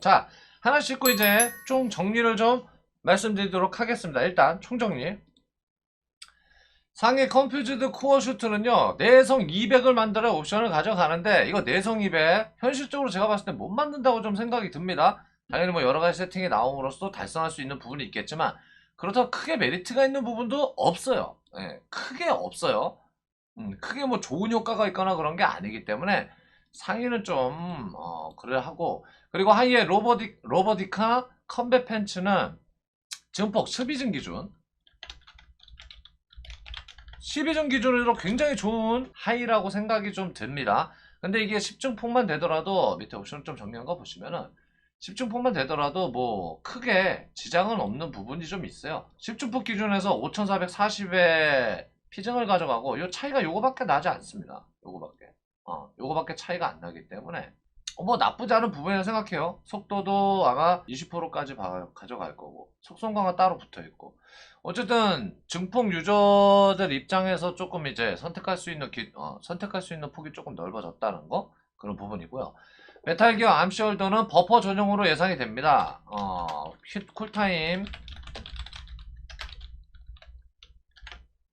자 하나씩 고 이제 총 정리를 좀 말씀드리도록 하겠습니다. 일단 총정리. 상위 컴퓨즈드 코어 슈트는요 내성 200을 만들어 옵션을 가져가는데 이거 내성 200 현실적으로 제가 봤을 때 못 만든다고 좀 생각이 듭니다 당연히 뭐 여러가지 세팅이 나옴으로써 달성할 수 있는 부분이 있겠지만 그렇다고 크게 메리트가 있는 부분도 없어요 예, 크게 없어요 음, 크게 뭐 좋은 효과가 있거나 그런 게 아니기 때문에 상위는 좀 어, 그래 하고 그리고 하이의 로버디, 로버디카 컴뱃 팬츠는 증폭 12진 기준 12점 기준으로 굉장히 좋은 하이라고 생각이 좀 듭니다. 근데 이게 10중폭만 되더라도 밑에 옵션 좀 정리한 거 보시면은 10중폭만 되더라도 뭐 크게 지장은 없는 부분이 좀 있어요. 10중폭 기준에서 5440에 피증을 가져가고 이 차이가 요거밖에 나지 않습니다. 요거밖에. 어, 요거밖에 차이가 안 나기 때문에 어, 뭐 나쁘지 않은 부분이라고 생각해요. 속도도 아마 20%까지 가져갈 거고 속성 강화 따로 붙어 있고 어쨌든 증폭 유저들 입장에서 조금 이제 선택할 수 있는 기, 어, 선택할 수 있는 폭이 조금 넓어졌다는 거 그런 부분이고요. 메탈 기어 암시홀더는 버퍼 전용으로 예상이 됩니다. 어, 쿨타임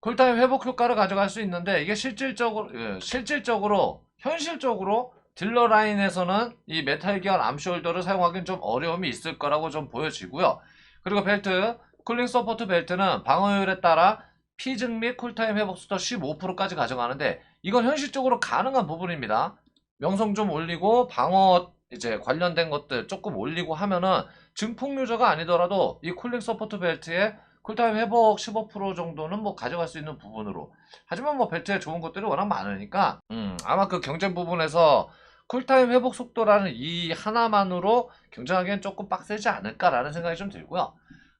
쿨타임 회복 효과를 가져갈 수 있는데 이게 실질적으로 예, 실질적으로 현실적으로 딜러 라인에서는 이 메탈 기어 암시홀더를 사용하기는 좀 어려움이 있을 거라고 좀 보여지고요. 그리고 벨트 쿨링 서포트 벨트는 방어율에 따라 피증 및 쿨타임 회복 수도 15%까지 가져가는데 이건 현실적으로 가능한 부분입니다. 명성 좀 올리고 방어 이제 관련된 것들 조금 올리고 하면은 증폭 유저가 아니더라도 이 쿨링 서포트 벨트에 쿨타임 회복 15% 정도는 뭐 가져갈 수 있는 부분으로 하지만 뭐 벨트에 좋은 것들이 워낙 많으니까 음, 아마 그 경쟁 부분에서 쿨타임 회복 속도라는 이 하나만으로 경쟁하기엔 조금 빡세지 않을까라는 생각이 좀 들고요.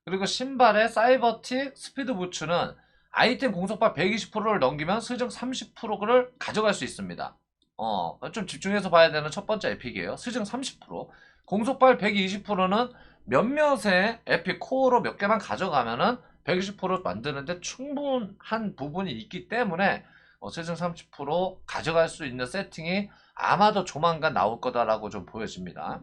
그리고 신발의 사이버틱 스피드 부츠는 아이템 공속발 120%를 넘기면 스증 30%를 가져갈 수 있습니다. 어, 좀 집중해서 봐야 되는 첫 번째 에픽이에요. 스증 30%. 공속발 120%는 몇몇의 에픽 코어로 몇 개만 가져가면은 120% 만드는데 충분한 부분이 있기 때문에 어, 스증 30% 가져갈 수 있는 세팅이 아마도 조만간 나올 거다라고 좀 보여집니다.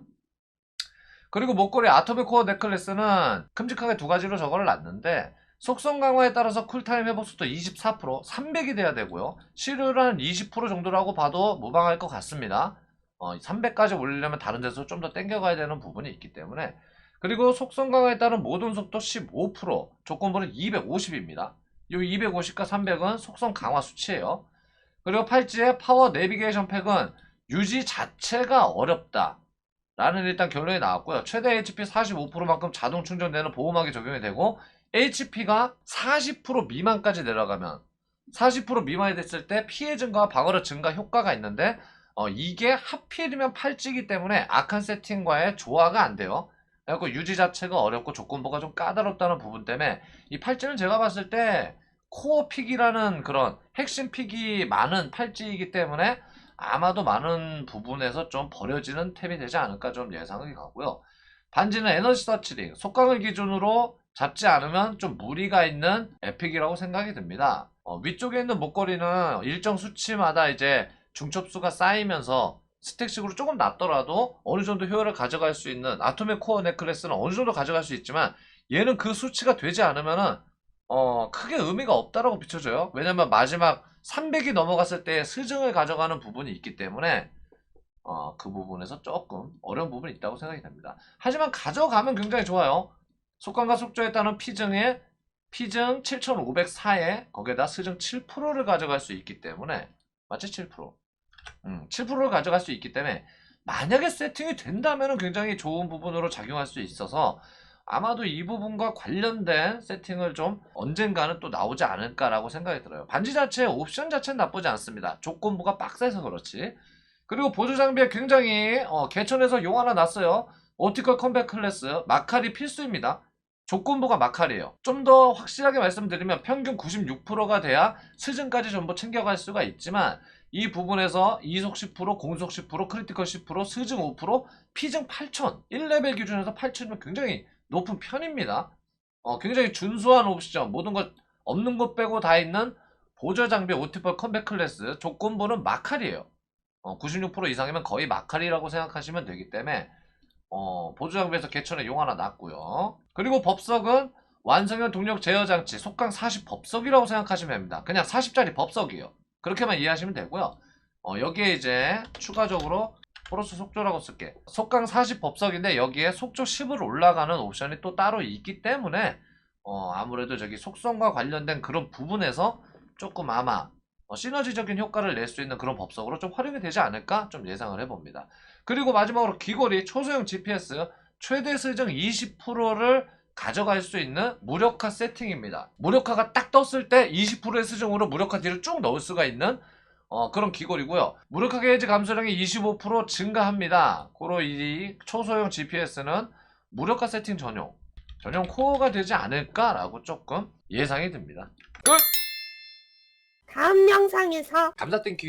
그리고 목걸이 아토미 코어 넥클래스는 큼직하게 두 가지로 저거를 놨는데 속성 강화에 따라서 쿨타임 회복 속도 24% 300이 돼야 되고요 시류를 한20% 정도라고 봐도 무방할 것 같습니다 어, 300까지 올리려면 다른 데서 좀 더 땡겨가야 되는 부분이 있기 때문에 그리고 속성 강화에 따른 모든 속도 15% 조건부는 250입니다 이 250과 300은 속성 강화 수치예요 그리고 팔찌의 파워 내비게이션 팩은 유지 자체가 어렵다 라는 일단 결론이 나왔고요. 최대 HP 45%만큼 자동 충전되는 보호막이 적용이 되고 HP가 40% 미만까지 내려가면 40% 미만이 됐을 때 피해 증가와 방어력 증가 효과가 있는데 어, 이게 하필이면 팔찌기 때문에 악한 세팅과의 조화가 안 돼요. 그래서 유지 자체가 어렵고 조건부가 좀 까다롭다는 부분 때문에 이 팔찌는 제가 봤을 때 코어 픽이라는 그런 핵심 픽이 많은 팔찌이기 때문에 아마도 많은 부분에서 좀 버려지는 탭이 되지 않을까 좀 예상이 가고요. 반지는 에너지 서치링, 속광을 기준으로 잡지 않으면 좀 무리가 있는 에픽이라고 생각이 듭니다. 어, 위쪽에 있는 목걸이는 일정 수치마다 이제 중첩수가 쌓이면서 스택식으로 조금 낮더라도 어느 정도 효율을 가져갈 수 있는 아토믹 코어 넥클래스는 어느 정도 가져갈 수 있지만 얘는 그 수치가 되지 않으면은 어, 크게 의미가 없다라고 비춰져요. 왜냐면 마지막 300이 넘어갔을 때 스증을 가져가는 부분이 있기 때문에 어, 그 부분에서 조금 어려운 부분이 있다고 생각이 됩니다. 하지만 가져가면 굉장히 좋아요. 속감과 속조에 따른 피증에 피증 7504에 거기에다 스증 7%를 가져갈 수 있기 때문에 맞지 7%. 음, 7%를 가져갈 수 있기 때문에 만약에 세팅이 된다면 굉장히 좋은 부분으로 작용할 수 있어서 아마도 이 부분과 관련된 세팅을 좀 언젠가는 또 나오지 않을까라고 생각이 들어요. 반지 자체 옵션 자체는 나쁘지 않습니다. 조건부가 빡세서 그렇지. 그리고 보조 장비에 굉장히 어, 개천에서 용 하나 났어요. 오티컬 컴백 클래스 마칼이 필수입니다. 조건부가 마칼이에요. 좀 더 확실하게 말씀드리면 평균 96%가 돼야 스즌까지 전부 챙겨갈 수가 있지만 이 부분에서 이속 10%, 공속 10%, 크리티컬 10%, 스증 5%, 피증 8000, 1레벨 기준에서 8000이면 굉장히 높은 편입니다. 어, 굉장히 준수한 옵션, 모든 것 없는 것 빼고 다 있는 보조 장비 오티펄 컴백 클래스 조건부는 마칼이에요. 어, 96% 이상이면 거의 마칼이라고 생각하시면 되기 때문에 어, 보조 장비에서 개천에 용 하나 놨고요. 그리고 법석은 완성형 동력 제어 장치 속강 40 법석이라고 생각하시면 됩니다. 그냥 40짜리 법석이에요. 그렇게만 이해하시면 되고요. 어, 여기에 이제 추가적으로 포로스 속조라고 쓸게. 속강 40 법석인데 여기에 속조 10으로 올라가는 옵션이 또 따로 있기 때문에 어, 아무래도 저기 속성과 관련된 그런 부분에서 조금 아마 어, 시너지적인 효과를 낼 수 있는 그런 법석으로 좀 활용이 되지 않을까 좀 예상을 해봅니다. 그리고 마지막으로 귀걸이 초소형 GPS 최대 수정 20%를 가져갈 수 있는 무력화 세팅입니다. 무력화가 딱 떴을 때 20%의 수정으로 무력화 딜을 쭉 넣을 수가 있는 어, 그런 귀걸이고요. 무력화 게이지 감소량이 25% 증가합니다. 고로 이 초소형 GPS는 무력화 세팅 전용 전용 코어가 되지 않을까라고 조금 예상이 듭니다. 끝! 다음 영상에서 감사 땡큐.